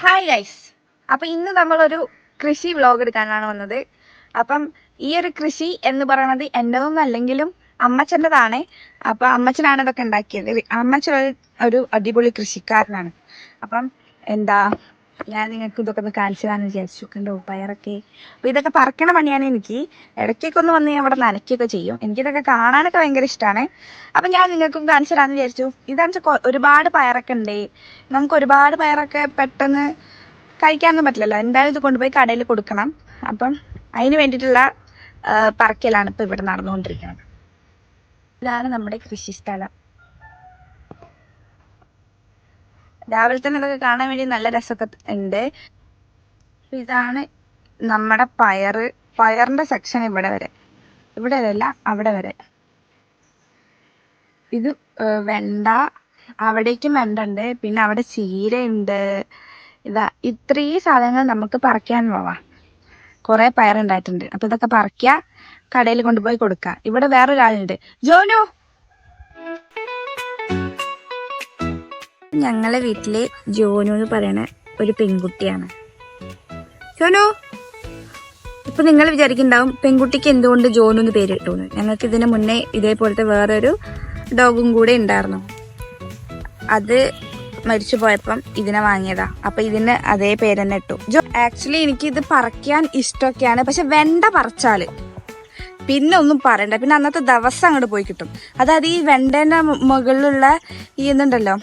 Hi guys അപ്പൊ ഇന്ന് നമ്മളൊരു കൃഷി വ്ലോഗ് എടുക്കാനാണ് വന്നത്. അപ്പം ഈ ഒരു കൃഷി എന്ന് പറയുന്നത് എന്റെതൊന്നും അല്ലെങ്കിലും അമ്മച്ചന്റെതാണ്. അപ്പൊ അമ്മച്ചനാണ് ഇതൊക്കെ ഉണ്ടാക്കിയത്. അമ്മച്ചൻ ഒരു- അടിപൊളി കൃഷിക്കാരനാണ്. അപ്പം എന്താ ഞാൻ നിങ്ങൾക്ക് ഇതൊക്കെ ഒന്ന് കാണിച്ചു തരാന്ന് വിചാരിച്ചു. കണ്ടോ പയറൊക്കെ അപ്പൊ ഇതൊക്കെ പറക്കണ പണിയാണ് എനിക്ക്. ഇടയ്ക്കൊക്കെ ഒന്ന് വന്ന് ഞാൻ ഇവിടെ നനയ്ക്കുകയൊക്കെ ചെയ്യും. എനിക്കിതൊക്കെ കാണാനൊക്കെ ഭയങ്കര ഇഷ്ടമാണ് അപ്പൊ ഞാൻ നിങ്ങൾക്കും കാണിച്ചു തരാന്ന് വിചാരിച്ചു. ഇതാണ് വെച്ചാൽ ഒരുപാട് പയറൊക്കെ ഉണ്ട്. നമുക്ക് ഒരുപാട് പയറൊക്കെ പെട്ടെന്ന് കഴിക്കാനൊന്നും പറ്റില്ലല്ലോ. എന്തായാലും ഇത് കൊണ്ടുപോയി കടയിൽ കൊടുക്കണം. അപ്പം അതിന് വേണ്ടിയിട്ടുള്ള പറക്കലാണ് ഇപ്പൊ ഇവിടെ നടന്നുകൊണ്ടിരിക്കുന്നത്. ഇതാണ് നമ്മുടെ കൃഷി സ്ഥലം. രാവിലെ തന്നെ ഇതൊക്കെ കാണാൻ വേണ്ടി നല്ല രസമൊക്കെ ഉണ്ട്. ഇതാണ് നമ്മുടെ പയറ് പയറിന്റെ സെക്ഷൻ ഇവിടെ വരെ. ഇവിടെ വരെയല്ല അവിടെ വരെ. ഇത് വെണ്ട. അവിടേക്കും വെണ്ട ഉണ്ട്. പിന്നെ അവിടെ ചീരയുണ്ട് ഇതാ ഇത്രയും സാധനങ്ങൾ നമുക്ക് പറിക്കാൻ പോവാം. കുറെ പയറുണ്ടായിട്ടുണ്ട് അപ്പൊ ഇതൊക്കെ പറിക്കുക കടയിൽ കൊണ്ടുപോയി കൊടുക്കുക. ഇവിടെ വേറൊരാളുണ്ട്. ജോനു! ഞങ്ങളെ വീട്ടിൽ ജോനു എന്ന് പറയണ ഒരു പെൺകുട്ടിയാണ്. ജോനു? ഇപ്പൊ നിങ്ങൾ വിചാരിക്കുന്നുണ്ടാവും പെൺകുട്ടിക്ക് എന്തുകൊണ്ട് ജോനു എന്ന് പേരിട്ടു എന്ന് ഞങ്ങൾക്ക് ഇതിനു മുന്നേ ഇതേപോലത്തെ വേറൊരു ഡോഗും കൂടെ ഉണ്ടായിരുന്നു. അത് മരിച്ചു പോയപ്പം ഇതിനെ വാങ്ങിയതാ. അപ്പൊ ഇതിന് അതേ പേര് തന്നെ ഇട്ടു. ജോ ആക്ച്വലി എനിക്ക് ഇത് പറിക്കാൻ ഇഷ്ടമൊക്കെയാണ്. പക്ഷെ വെണ്ട പറിച്ചാൽ പിന്നെ ഒന്നും പറയണ്ട. പിന്നെ അന്നത്തെ ദിവസം അങ്ങോട്ട് പോയി കിട്ടും. അതായത് ഈ വെണ്ടേന്റെ മുകളിലുള്ള ഈ ഇതുണ്ടല്ലോ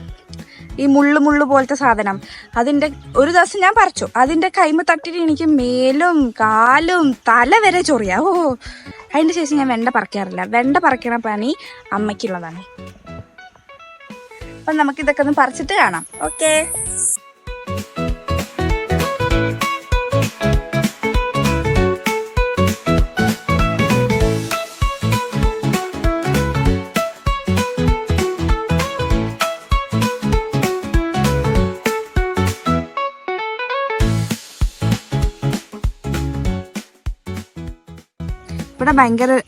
ഈ മുള്ളു മുള്ളു പോലത്തെ സാധനം. അതിന്റെ ഒരു ദിവസം ഞാൻ പറിച്ചു. അതിന്റെ കൈമ തട്ടിട്ട് എനിക്ക് മേലും കാലും തല വരെ ചൊറിയാ. ഓ അതിന്റെ ശേഷം ഞാൻ വെണ്ട പറിക്കാറില്ല. വെണ്ട പറിക്കണ പണി അമ്മയ്ക്കുള്ളതാണ്. അപ്പം നമുക്കിതൊക്കെ ഒന്ന് പറിച്ചിട്ട് കാണാം. ഓക്കെ. ഇവിടെ ഭയങ്കര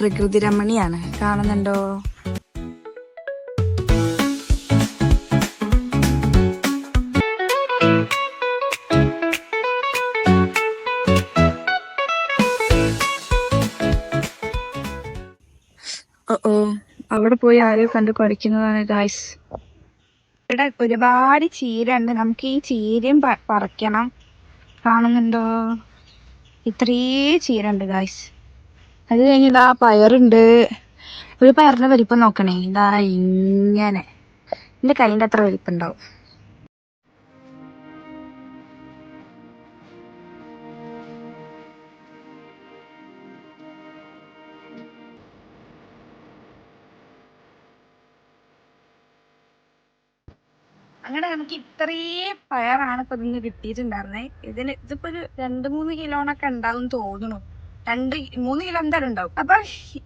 പ്രകൃതി രമണിയാണ്. കാണുന്നുണ്ടോ? ഓ അവിടെ പോയി ആരെയോ കണ്ട് കുരയ്ക്കുന്നതാണ് ഗായ്സ് ഇവിടെ ഒരുപാട് ചീര ഉണ്ട് നമുക്ക് ഈ ചീരയും പറിക്കണം. കാണുന്നുണ്ടോ? ഇത്രേ ചീര ഉണ്ട് ഗായ്സ് അത് കഴിഞ്ഞ് പയറുണ്ട്. ഒരു പയറിന്റെ വലിപ്പം നോക്കണേ. ഇതാ ഇങ്ങനെ. എന്റെ കൈന്റെ അത്ര വലിപ്പം ഉണ്ടാവും. അങ്ങനെ നമുക്ക് ഇത്രയും പയറാണ് ഇപ്പൊ ഇതിന് കിട്ടിയിട്ടുണ്ടായിരുന്നേ. ഇതിന് ഇതിപ്പോ ഒരു രണ്ട് മൂന്ന് കിലോണൊക്കെ ഉണ്ടാവും തോന്നുന്നു രണ്ട് മൂന്ന് കിലോ എന്തായാലും ഉണ്ടാവും. അപ്പൊ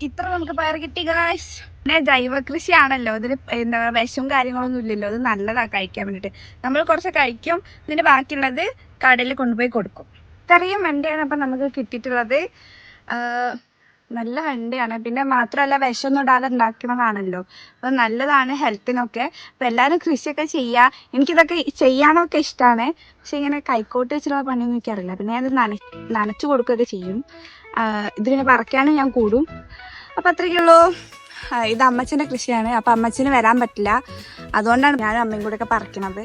ഇത്ര നമുക്ക് പയർ കിട്ടി ഗായ്സ് പിന്നെ ജൈവ കൃഷിയാണല്ലോ. ഇതിന് എന്താ പറയുക വിഷവും കാര്യങ്ങളൊന്നും ഇല്ലല്ലോ. അത് നല്ലതാ കഴിക്കാൻ വേണ്ടിട്ട്. നമ്മൾ കുറച്ച് കഴിക്കും. ഇതിന്റെ ബാക്കിയുള്ളത് കടയിൽ കൊണ്ടുപോയി കൊടുക്കും. ഇത്രയും വെണ്ടയാണ് അപ്പൊ നമുക്ക് കിട്ടിയിട്ടുള്ളത്. നല്ല വെണ്ടയാണ്. പിന്നെ മാത്രമല്ല വിഷമൊന്നും ഇടാതെ ഉണ്ടാക്കുന്നതാണല്ലോ. അപ്പൊ നല്ലതാണ് ഹെൽത്തിനൊക്കെ. അപ്പൊ എല്ലാവരും കൃഷിയൊക്കെ ചെയ്യുക എനിക്കിതൊക്കെ ചെയ്യാനൊക്കെ ഇഷ്ടമാണ് പക്ഷെ ഇങ്ങനെ കൈക്കോട്ട് വെച്ചിട്ടുള്ള പണിയൊന്നും എനിക്കറിയില്ല. പിന്നെ ഞാനത് നന നനച്ചു കൊടുക്കുകയൊക്കെ ചെയ്യും. ഇതിനെ പറക്കാനും ഞാൻ കൂടും. അപ്പൊ അത്രയ്ക്കുള്ളൂ ഇത് അമ്മച്ചന്റെ കൃഷിയാണ്. അപ്പൊ അമ്മച്ചന് വരാൻ പറ്റില്ല. അതുകൊണ്ടാണ് ഞാൻ അമ്മയും കൂടെ ഒക്കെ പറിക്കണത്.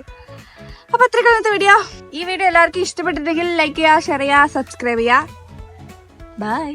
അപ്പൊ അത്രയ്ക്ക് ഇന്നത്തെ വീഡിയോ. ഈ വീഡിയോ എല്ലാവർക്കും ഇഷ്ടപ്പെട്ടിട്ടുണ്ടെങ്കിൽ ലൈക്ക് ചെയ്യുക ഷെയർ ചെയ്യുക സബ്സ്ക്രൈബ് ചെയ്യുക. ബൈ